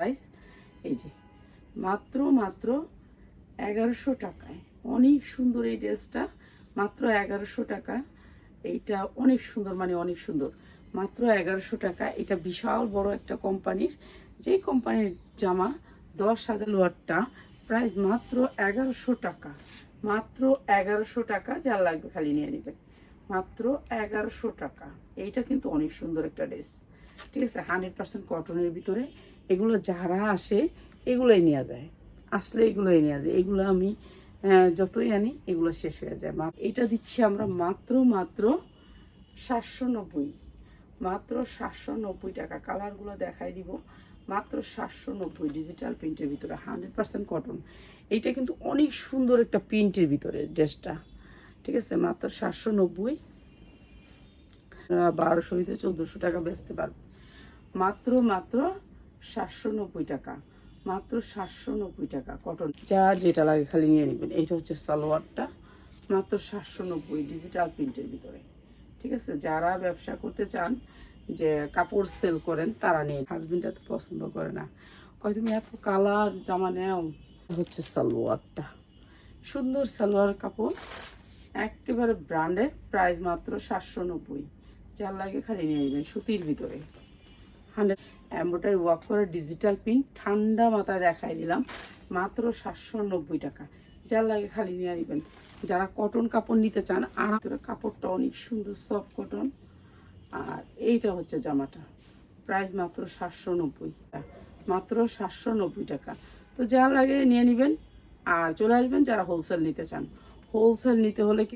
Price এই যে, মাত্র মাত্র এগারোশো টাকায়। অনেক সুন্দর এই ড্রেসটা, মাত্র এগারোশো টাকা। এইটা অনেক সুন্দর মানে অনেক সুন্দর। মাত্র এগারোশো টাকা। এটা বিশাল বড় একটা কোম্পানির। যে কোম্পানির জামা দশ হাজার লোয়ারটা প্রাইস মাত্র এগারোশো টাকা। মাত্র এগারোশো টাকা যার লাগবে খালি নিয়ে নেবেন। মাত্র এগারোশো টাকা। এইটা কিন্তু অনেক সুন্দর একটা ড্রেস। ঠিক আছে, হান্ড্রেড পার্সেন্ট কটনের ভিতরে এগুলো যারা আসে, এগুলোই নেওয়া যায়। আসলে এগুলোই নেওয়া যায়। এগুলো আমি যতই আনি, এগুলো শেষ হয়ে যায়। মা- এটা দিচ্ছি আমরা মাত্র মাত্র সাতশো নব্বই। মাত্র সাতশো নব্বই টাকা। কালারগুলো দেখাই দিব। মাত্র সাতশো নব্বই ডিজিটাল প্রিন্টের ভিতরে, হান্ড্রেড পার্সেন্ট কটন। এইটা কিন্তু অনেক সুন্দর একটা প্রিন্টের ভিতরে ড্রেসটা। ঠিক আছে? মাত্র সাতশো নব্বই। বারোশো হইতে চোদ্দোশো টাকা বেচতে পারব। মাত্র মাত্র সাতশো নব্বই টাকা। মাত্র সাতশো নব্বই টাকা কটন যা যেটা লাগে খালি নিয়ে নেবেন। এইটা হচ্ছে সালোয়ারটা, মাত্র সাতশো নব্বই ডিজিটাল প্রিন্টের ভিতরে। ঠিক আছে? যারা ব্যবসা করতে চান, যে কাপড় সেল করেন, তারা নিয়ে হাজবেন্ডটা তো পছন্দ করে না। কয়, তুমি এত কালার জামা নেও? হচ্ছে সালোয়ারটা। সুন্দর সালোয়ার কাপড়। একেবারে ব্র্যান্ডের প্রাইস মাত্র সাতশো নব্বই। যার লাগে খালি নিয়ে নেবেন সুতির ভিতরে। হান্ড্রেড এম্ব্রয়ডারি ওয়ার্ক করে ডিজিটাল প্রিন্ট ঠান্ডা মাথায় দেখাই দিলাম, মাত্র সাতশো নব্বই টাকা। যার লাগে খালি নিয়ে নেবেন। যারা কটন কাপড় নিতে চান আর কাপড়টা অনেক সুন্দর সফট কটন আর এইটা হচ্ছে জামাটা। প্রাইস মাত্র সাতশো নব্বই মাত্র সাতশো নব্বই টাকা। তো যা লাগে নিয়ে নেবেন। আর চলে আসবেন যারা হোলসেল নিতে চান। হোলসেল নিতে হলে কি